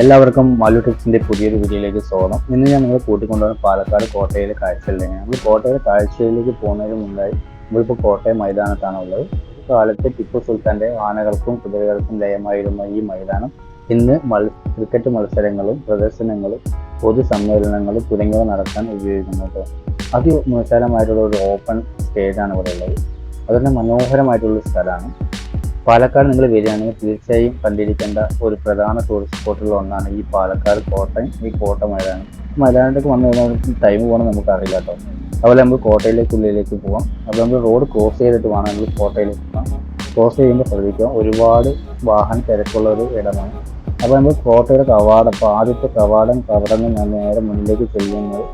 എല്ലാവർക്കും ടിപ്സിന്റെ പുതിയൊരു വീഡിയോയിലേക്ക് സ്വാഗതം. ഇന്ന് ഞാൻ നിങ്ങൾ കൂട്ടിക്കൊണ്ടുവന്ന പാലക്കാട് കോട്ടയിലെ കാഴ്ചകളിലേക്ക് നമ്മൾ കോട്ടയിലെ കാഴ്ചയിലേക്ക് പോകുന്നതിന് മുമ്പായി നമ്മളിപ്പോൾ കോട്ടയം മൈതാനത്താണ് ഉള്ളത്. കാലത്ത് ടിപ്പു സുൽത്താന്റെ ആനകൾക്കും കുതിരകൾക്കും ലയമായിരുന്ന ഈ മൈതാനം ഇന്ന് ക്രിക്കറ്റ് മത്സരങ്ങളും പ്രദർശനങ്ങളും പൊതുസമ്മേളനങ്ങളും തുടങ്ങിയവ നടത്താൻ ഉപയോഗിക്കുന്നത്. അതിവിശാലമായിട്ടുള്ള ഒരു ഓപ്പൺ സ്റ്റേജാണ് ഇവിടെ ഉള്ളത്. അതുതന്നെ മനോഹരമായിട്ടുള്ള സ്ഥലമാണ്. പാലക്കാട് നിങ്ങൾ വരികയാണെങ്കിൽ തീർച്ചയായും കണ്ടിരിക്കേണ്ട ഒരു പ്രധാന ടൂറിസ്റ്റ് സ്പോട്ടുകളിൽ ഒന്നാണ് ഈ പാലക്കാട് കോട്ടയം. ഈ കോട്ട മൈതാനം. മൈതാനത്തേക്ക് വന്നു കഴിഞ്ഞാൽ ടൈം പോകണം നമുക്ക് അറിയില്ല കേട്ടോ. അതുപോലെ നമ്മൾ കോട്ടയിലേക്ക് ഉള്ളിലേക്ക് പോകാം അപ്പോൾ നമ്മൾ റോഡ് ക്രോസ് ചെയ്തിട്ട് വേണം നമ്മൾ കോട്ടയിലേക്ക് പോകാം ക്രോസ് ചെയ്യുമ്പോൾ ശ്രദ്ധിക്കുക ഒരുപാട് വാഹന തിരക്കുള്ള ഒരു ഇടമാണ്. അപ്പോൾ നമ്മൾ കോട്ടയുടെ കവാടം ഇപ്പോൾ ആദ്യത്തെ കവാടം കവടന്ന് നേരെ മുന്നിലേക്ക് ചെല്ലുന്നത്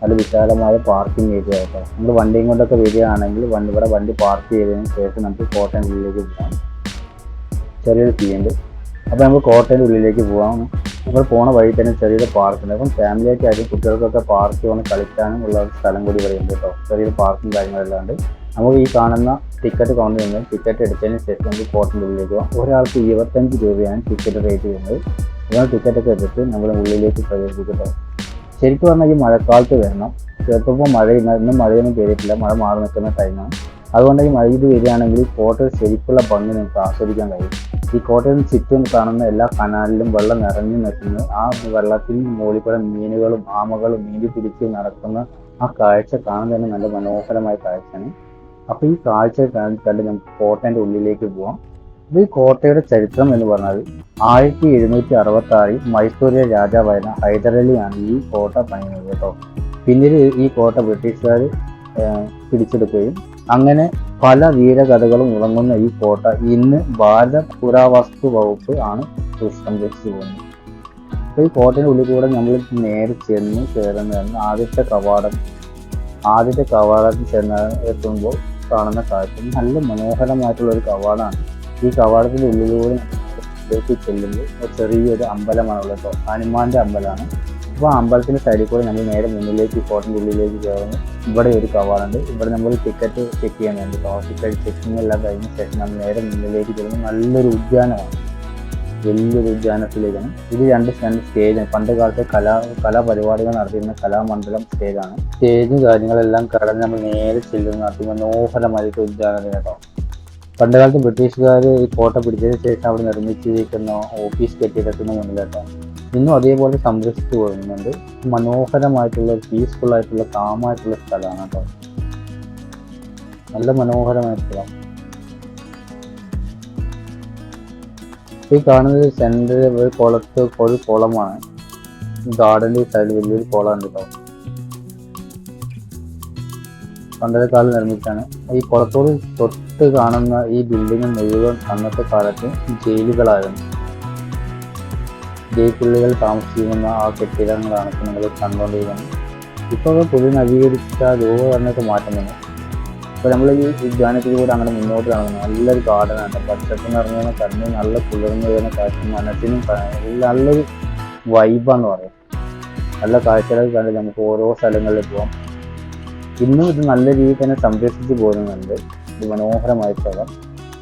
നല്ല വിശാലമായ പാർക്കിംഗ് ഏരിയ ആയിട്ടോ നമ്മൾ വണ്ടിയും കൊണ്ടൊക്കെ വരികയാണെങ്കിൽ വണ്ടി ഇവിടെ വണ്ടി പാർക്ക് ചെയ്തതിന് ശേഷം നമുക്ക് കോട്ടയം ഉള്ളിലേക്ക് പോകാം. ചെറിയൊരു ഫീ ഉണ്ട്. അപ്പോൾ നമുക്ക് കോട്ടയം ഉള്ളിലേക്ക് പോകാം നമ്മൾ പോണ വഴി തന്നെ ചെറിയൊരു പാർക്ക് ഉണ്ട്. അപ്പം ഫാമിലി ആയിട്ട് കുട്ടികൾക്കൊക്കെ പാർക്ക് വന്ന് കളിക്കാനും ഉള്ള സ്ഥലം കൂടി ഉണ്ട് കേട്ടോ. ചെറിയൊരു പാർക്കും കാര്യങ്ങളെല്ലാം ഉണ്ട്. നമുക്ക് ഈ കാണുന്ന ടിക്കറ്റ് കൗണ്ടറിൽ നിന്ന് ടിക്കറ്റ് എടുത്തതിന് ശേഷം നമുക്ക് കോട്ടയം ഉള്ളിലേക്ക് പോകാം ഒരാൾക്ക് ഇരുപത്തഞ്ച് രൂപയാണ് ടിക്കറ്റ് റേറ്റ് ചെയ്യുന്നത് നമ്മൾ ടിക്കറ്റൊക്കെ എടുത്തിട്ട് നമ്മൾ ഉള്ളിലേക്ക് പ്രവേശിക്കും കേട്ടോ. ശരിക്കും പറഞ്ഞാൽ ഈ മഴക്കാലത്ത് വരണം. ചിലപ്പോൾ മഴ ഇന്നും മഴയൊന്നും കയറിയിട്ടില്ല മഴ മാറി നിൽക്കുന്ന ടൈമാണ് അതുകൊണ്ട് ഈ മഴ ഇത് വരികയാണെങ്കിൽ കോട്ടയിൽ ശരിക്കുള്ള ഭംഗി നിങ്ങൾക്ക് ആസ്വദിക്കാൻ കഴിയും. ഈ കോട്ടയിൽ ചുറ്റും കാണുന്ന എല്ലാ കനാലിലും വെള്ളം നിറഞ്ഞു നിൽക്കുന്നു. ആ വെള്ളത്തിൽ മുകളിൽ കൂടെ മീനുകളും ആമകളും നീന്തി പിടിച്ച് നടക്കുന്ന ആ കാഴ്ച കാണാൻ തന്നെ നല്ല മനോഹരമായ കാഴ്ചയാണ്. അപ്പോൾ ഈ കാഴ്ച കണ്ട് നമുക്ക് കോട്ടയുടെ ഉള്ളിലേക്ക് പോവാം. ഈ കോട്ടയുടെ ചരിത്രം എന്ന് പറഞ്ഞാൽ ആയിരത്തി എഴുന്നൂറ്റി അറുപത്തി ആറിൽ മൈസൂരിലെ രാജാവായിരുന്ന ഹൈദരലിയാണ് ഈ കോട്ട പണിയുന്നത് കേട്ടോ. പിന്നീട് ഈ കോട്ട ബ്രിട്ടീഷുകാർ പിടിച്ചെടുക്കുകയും അങ്ങനെ പല വീരകഥകളും ഉറങ്ങുന്ന ഈ കോട്ട ഇന്ന് ഭാരത പുരാവസ്തു വകുപ്പ് ആണ് സംരക്ഷിച്ചു പോകുന്നത്. അപ്പോൾ ഈ കോട്ടയുടെ ഉള്ളിൽ കൂടെ നമ്മൾ നേരെ ചെന്ന് കയറുന്നതാണ് ആദ്യത്തെ കവാടം ആദ്യത്തെ കവാടത്തിൽ ചെന്ന് എത്തുമ്പോൾ കാണുന്ന കാഴ്ച നല്ല മനോഹരമായിട്ടുള്ള ഒരു കവാടമാണ്. ഈ കവാടത്തിന്റെ ഉള്ളിലൂടെ ഇതിലേക്ക് ചെല്ലുമ്പോൾ ഒരു ചെറിയൊരു അമ്പലമാണുള്ളത് കേട്ടോ. ഹനുമാന്റെ അമ്പലമാണ്. അപ്പോൾ ആ അമ്പലത്തിന്റെ സൈഡിൽ കൂടെ നമ്മൾ നേരെ മുന്നിലേക്ക് കോട്ടന്റെ ഉള്ളിലേക്ക് കയറുന്നു. ഇവിടെ ഒരു കവാടുണ്ട് ഇവിടെ നമ്മൾ ടിക്കറ്റ് ചെക്ക് ചെയ്യാൻ വേണ്ടി കേട്ടോ ടിക്കറ്റ് ചെക്കിംഗ് എല്ലാം കഴിഞ്ഞ ശേഷം നമ്മൾ നേരെ മുന്നിലേക്ക് ചെല്ലുമ്പോൾ നല്ലൊരു ഉദ്യാനമാണ്. വലിയൊരു ഉദ്യാനത്തിലേക്കാണ്. ഇത് രണ്ട് രണ്ട് സ്റ്റേജാണ് പണ്ട് കാലത്തെ കലാ കലാപരിപാടികൾ നടത്തിയിരുന്ന കലാമണ്ഡലം സ്റ്റേജാണ്. സ്റ്റേജും കാര്യങ്ങളെല്ലാം കടന്ന് നമ്മൾ നേരെ ചെല്ലുന്ന. മനോഹരമായിട്ട് ഉദ്യാനത്തിന് കേട്ടോ. പണ്ട് കാലത്ത് ബ്രിട്ടീഷുകാർ ഈ കോട്ട പിടിച്ചതിന് ശേഷം അവിടെ നിർമ്മിച്ചിരിക്കുന്ന ഓഫീസ് കെട്ടിടത്തിന് മുന്നിലൊക്കെ ഇന്നും അതേപോലെ സംരക്ഷിച്ചു പോകുന്നുണ്ട്. മനോഹരമായിട്ടുള്ള പീസ്ഫുൾ ആയിട്ടുള്ള കാമായിട്ടുള്ള സ്ഥലമാണ് കേട്ടോ. നല്ല മനോഹരമായ സ്ഥലം. ഈ കാണുന്നത് സെന്ററിൽ ഒരു കുളത്ത് ഒരു കുളമാണ്. ഗാർഡന്റെ സൈഡിൽ വലിയൊരു കുളമുണ്ട് കേട്ടോ. പണ്ടത്തെ നിർമ്മിച്ചാണ് ഈ കുളത്തോട് തൊട്ട് കാണുന്ന ഈ ബിൽഡിംഗ് മുഴുവൻ അന്നത്തെ കാലത്ത് ജയിലുകളായിരുന്നു. ജയിലുകൾ താമസിക്കുന്ന ആ കെട്ടിടങ്ങളാണ് ഇപ്പൊ നിങ്ങൾ കണ്ടുകൊണ്ടിരിക്കുന്നത് ഇപ്പോൾ പുതിയ നവീകരിച്ച രൂപകരണമൊക്കെ മാറ്റം ഇപ്പോൾ നമ്മൾ ഈ ഉദ്യാനത്തിൽ കൂടെ അങ്ങനെ മുന്നോട്ട് നടക്കുന്നു നല്ലൊരു ഗാർഡനാണ് പച്ചപ്പ് നിറഞ്ഞ കണ്ണി നല്ല കുളിർന്നു വരുന്ന കാഴ്ച മനസ്സിനും നല്ലൊരു വൈബാന്ന് പറയും. നല്ല കാഴ്ചകൾ കണ്ട് നമുക്ക് ഓരോ സ്ഥലങ്ങളിൽ പോകാം ഇന്നും ഇത് നല്ല രീതിയിൽ തന്നെ സംരക്ഷിച്ച് പോകുന്നുണ്ട്. ഇത് മനോഹരമായ സ്ഥലം.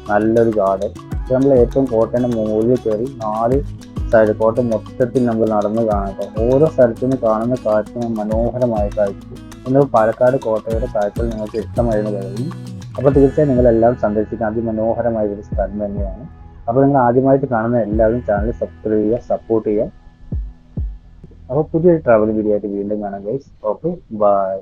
നല്ലൊരു ഗാർഡൻ ഇത് നമ്മൾ ഏറ്റവും കോട്ടയുടെ മുകളിൽ കയറി നാല് സൈഡ് കോട്ട മൊത്തത്തിൽ നമ്മൾ നടന്നു കാണാം. ഓരോ സ്ഥലത്തു കാണുന്ന കാഴ്ച മനോഹരമായ കാഴ്ച ഇന്ന് പാലക്കാട് കോട്ടയുടെ കാഴ്ചകൾ നിങ്ങൾക്ക് ഇഷ്ടമായിരുന്നു കരുതുന്നു. അപ്പോൾ തീർച്ചയായും നിങ്ങളെല്ലാം സന്ദർശിക്കാൻ അതിമനോഹരമായ ഒരു സ്ഥലം തന്നെയാണ്. അപ്പോൾ നിങ്ങൾ ആദ്യമായിട്ട് കാണുന്ന എല്ലാവരും ചാനൽ സബ്സ്ക്രൈബ് ചെയ്യുക സപ്പോർട്ട് ചെയ്യുക. അപ്പോൾ പുതിയൊരു ട്രാവൽ വീഡിയോ ആയിട്ട് വീണ്ടും കാണാം ഗൈസ് ഓക്കെ ബൈ